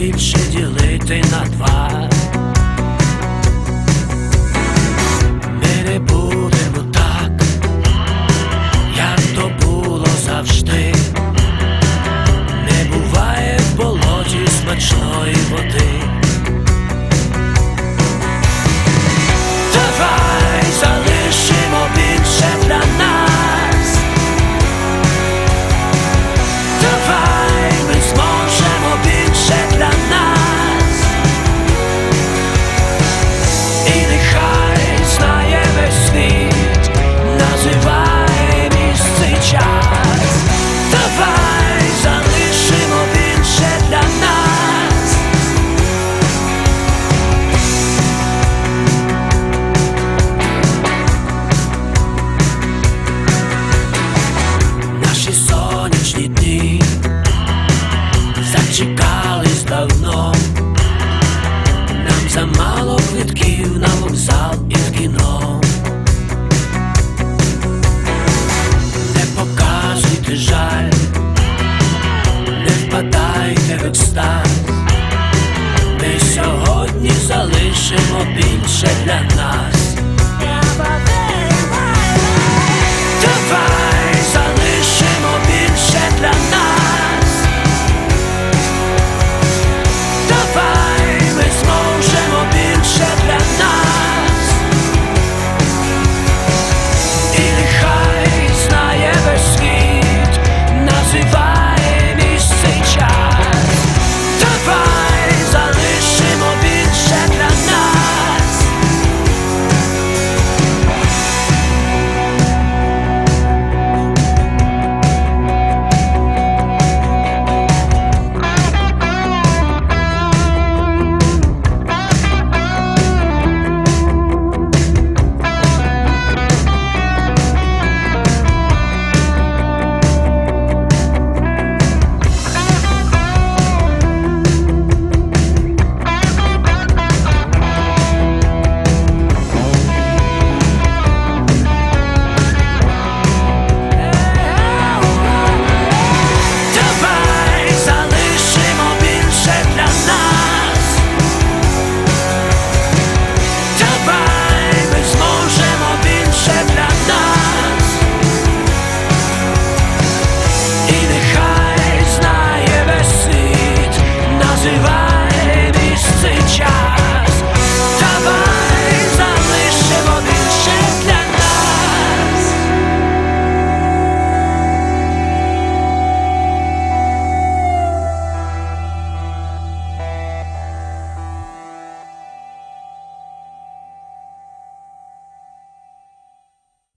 більше ділити на два. замало квитків на вокзал і в кіно. Не показуйте жаль, не впадайте в екстаз Ми сьогодні залишимо більше для нас.